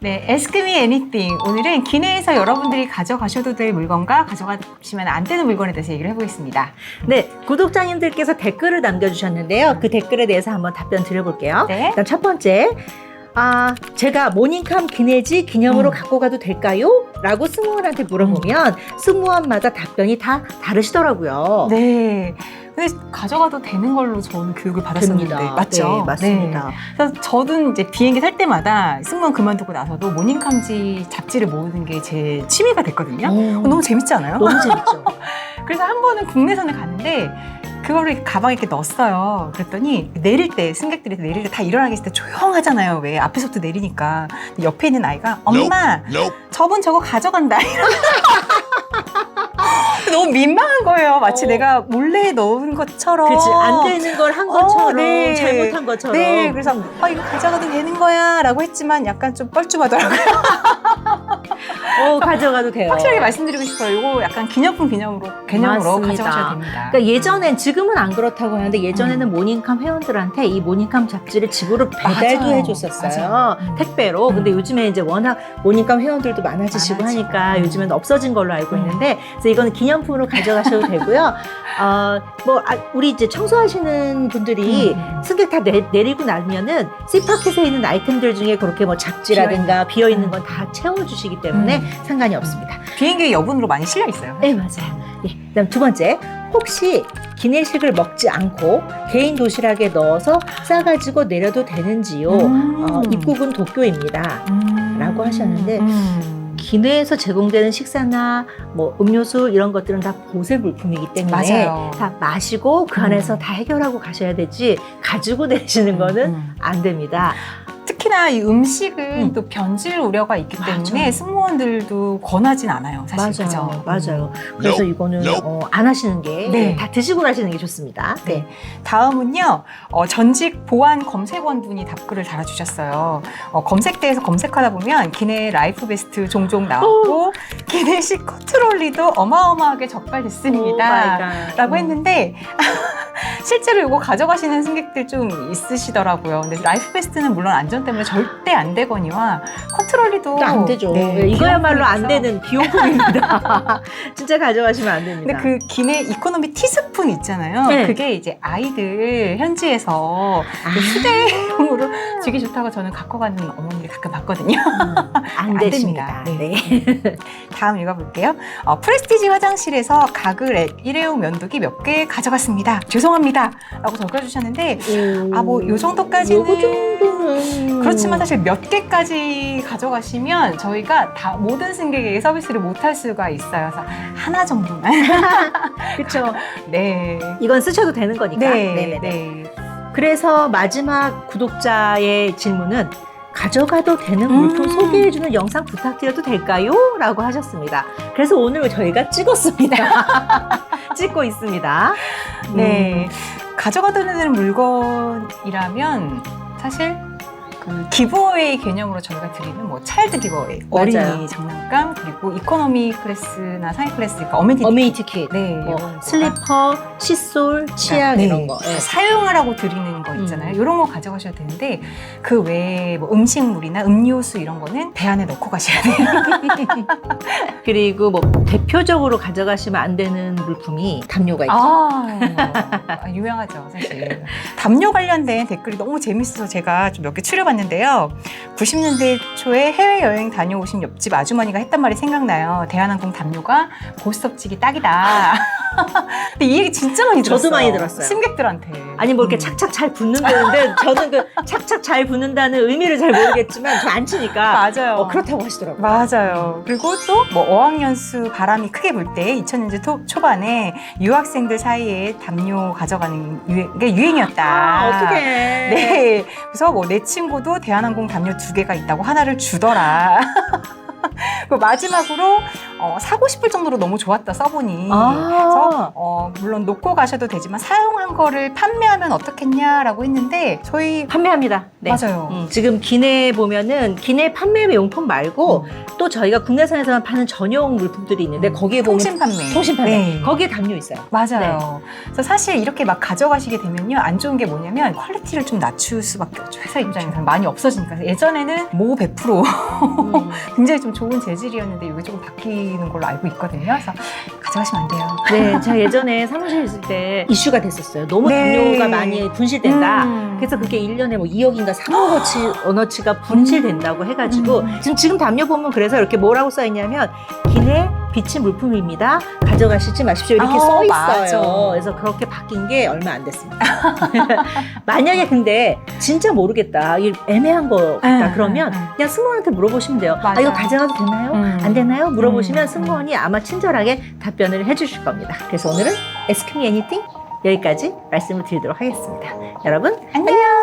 네, Ask Me Anything. 오늘은 기내에서 여러분들이 가져가셔도 될 물건과 가져가시면 안 되는 물건에 대해서 얘기를 해보겠습니다. 네, 구독자님들께서 댓글을 남겨주셨는데요. 그 댓글에 대해서 한번 답변 드려볼게요. 네. 일단 첫 번째. 아, 제가 모닝캄 기내지 기념으로 음. 갖고 가도 될까요? 라고 승무원한테 물어보면 승무원마다 답변이 다 다르시더라고요. 네. 근데 가져가도 되는 걸로 저는 교육을 받았었는데 됩니다. 맞죠? 네, 맞습니다. 네. 그래서 저도 이제 비행기 탈 때마다 승무원 그만두고 나서도 모닝캄지 잡지를 모으는 게 제 취미가 됐거든요. 음, 어, 너무 재밌지 않아요? 너무 재밌죠. 그래서 한 번은 국내선을 갔는데 그거를 가방에 이렇게 넣었어요. 그랬더니 내릴 때 승객들이 내릴 때 다 일어나 계실 때 조용하잖아요. 왜 앞에서부터 내리니까 옆에 있는 아이가 엄마 Nope. 저분 저거 가져간다. 너무 민망한 거예요. 마치 어. 내가 몰래 넣은 것처럼. 그치, 안 되는 걸 한 것처럼, 어, 네. 잘못한 것처럼. 네, 그래서 아 이거 가져가도 되는 거야 라고 했지만 약간 좀 뻘쭘하더라고요. 어, 가져가도 돼요. 확실하게 말씀드리고 싶어요. 이거 약간 기념품 기념으로 개념으로 맞습니다. 가져가셔야 됩니다. 그러니까 예전엔 지금은 안 그렇다고 하는데 예전에는 모닝캄 회원들한테 이 모닝캄 잡지를 집으로 배달도 맞아요. 해줬었어요 맞아요. 음. 택배로. 근데 요즘에 이제 워낙 모닝캄 회원들도 많아지시고 많아지고. 하니까 음. 요즘엔 없어진 걸로 알고 음. 있는데 그래서 이거는 기념품으로 가져가셔도 되고요. 어 뭐 아, 우리 이제 청소하시는 분들이 음. 승객 다 내, 내리고 나면은 씨파켓에 있는 아이템들 중에 그렇게 뭐 잡지라든가 비어 있는 건 다 채워주시기 때문에 음. 상관이 없습니다. 비행기 여분으로 많이 실려 있어요. 네, 맞아요. 네. 그다음 두 번째, 혹시 기내식을 먹지 않고 개인 도시락에 넣어서 싸가지고 내려도 되는지요? 음. 어, 입국은 도쿄입니다. 음. 라고 하셨는데 음. 기내에서 제공되는 식사나 뭐 음료수 이런 것들은 다 보세 물품이기 때문에 맞아요. 다 마시고 그 안에서 음. 다 해결하고 가셔야 되지 가지고 내시는 거는 음. 안 됩니다. 특히나 이 음식은 음. 또 변질 우려가 있기 맞아요. 때문에 승무원들도 권하진 않아요. 사실 맞아요, 그죠? 맞아요. 그래서 Nope. 이거는. 어, 안 하시는 게 네. 다 드시고 나시는 게 좋습니다. 네. 다음은요, 어, 전직 보안 검색원 분이 답글을 달아주셨어요. 어, 검색대에서 검색하다 보면 기내 라이프 베스트 종종 나오고 기내식 커트롤리도 어마어마하게 오 적발됐습니다. 라고 음. 했는데 실제로 이거 가져가시는 승객들 좀 있으시더라고요. 근데 라이프 베스트는 물론 안전 때문에 절대 안 되거니와 커트롤리도 또안 되죠. 네, 네, 이거야말로 안. 되는 비용품입니다. 진짜 가져가시면 안 됩니다. 근데 그 기내 이코노미 티스푼 있잖아요. 네. 그게 이제 아이들 현지에서 아, 그 휴대용으로 되게 좋다고 저는 갖고 가는 어머니를 가끔 봤거든요. 음, 안 안 되십니다. 됩니다. 네. 다음 읽어볼게요. 어, 프레스티지 화장실에서 가글 일회용 면도기 몇 개 가져갔습니다. 죄송합니다. 라고 적어주셨는데 아, 뭐 요 정도까지는 요거 정도는 그렇지만 사실 몇 개까지 가져가시면 저희가 다 모든 승객에게 서비스를 못 할 수가 있어요. 그래서 하나 정도만. 그렇죠. 네. 이건 쓰셔도 되는 거니까. 네. 네네네. 네. 그래서 마지막 구독자의 질문은 가져가도 되는 물품 음. 소개해주는 영상 부탁드려도 될까요? 라고 하셨습니다. 그래서 오늘 저희가 찍었습니다. 찍고 있습니다. 네. 가져가도 되는 물건이라면 사실 그 기브어웨이 개념으로 저희가 드리는 뭐 차일드 기브어웨이, 어린이. 장난감, 그리고 이코노미 클래스나 상위 클래스, 그러니까 어메니티 어메이티 킷, 네, 뭐 이런 거가 슬리퍼, 칫솔, 치약 네. 이런 거. 네. 사용하라고 드리는 거 있잖아요. 음. 이런 거 가져가셔야 되는데 그 외에 뭐 음식물이나 음료수 이런 거는 배 안에 넣고 가셔야 돼요. 그리고 뭐 대표적으로 가져가시면 안 되는 물품이 담요가 있죠. 아, 아, 유명하죠, 사실. 담요 관련된 댓글이 너무 재밌어서 제가 좀 몇 개 추려봤는데 요. 90년대 초에 해외여행 다녀오신 옆집 아주머니가 했던 말이 생각나요. 대한항공 담요가 고스톱치기 딱이다. 근데 이 얘기 진짜 많이 저도 들었어요. 많이 들었어요. 승객들한테. 아니 뭐 이렇게 음. 착착 잘 붙는다는데 저는 그 착착 잘 붙는다는 의미를 잘 모르겠지만 저 안 치니까 맞아요. 어, 그렇다고 하시더라고요. 맞아요. 그리고 또 뭐 어학연수 바람이 크게 불 때 2000년대 초, 초반에 유학생들 사이에 담요 가져가는 유행, 게 유행이었다. 아, 어떡해. 네. 그래서 뭐 내 친구 도 대한항공 담요 두 개가 있다고 하나를 주더라. 그리고 마지막으로 어, 사고 싶을 정도로 너무 좋았다 써보니. 아. 그래서 어, 물론 놓고 가셔도 되지만 사용한 거를 판매하면 어떻겠냐라고 했는데 저희 판매합니다. 네. 맞아요. 음, 지금 기내 보면은 기내 판매 용품 말고 또 저희가 국내산에서만 파는 전용 물품들이 있는데 거기에 보면 통신 판매. 통신 판매 네. 거기에 담요 있어요. 맞아요. 그래서 사실 이렇게 막 가져가시게 되면요. 안 좋은 게 뭐냐면 퀄리티를 좀 낮출 수밖에 없죠. 회사 입장에서는 많이 없어지니까. 예전에는 모 100% 음. 굉장히 좀 좋은 재질이었는데 이게 조금 바뀌는 걸로 알고 있거든요. 그래서 가져가시면 안 돼요. 네, 제가 예전에 사무실 있을 때 이슈가 됐었어요. 너무 네. 담요가 많이 분실된다. 음. 그래서 그게 1년에 뭐 2억인가 3억어치 원어치가 분실된다고 해가지고 음. 지금 지금 담요 보면 그래서 이렇게 뭐라고 써 있냐면 기내 비치 물품입니다. 가져가시지 마십시오. 이렇게 아, 써 있어요. 맞아. 그래서 그렇게 바뀐 게 얼마 안 됐습니다. 만약에 근데 진짜 모르겠다. 이 애매한 거 같다. 음, 그러면 음, 음. 그냥 승무원한테 물어보시면 돼요. 아, 맞아. 이거 가져가도 되나요? 음. 안 되나요? 물어보시면 음, 승무원이 아마 친절하게 답변을 해주실 겁니다. 그래서 오늘은 Ask Me Anything 여기까지 말씀을 드리도록 하겠습니다. 여러분 안녕.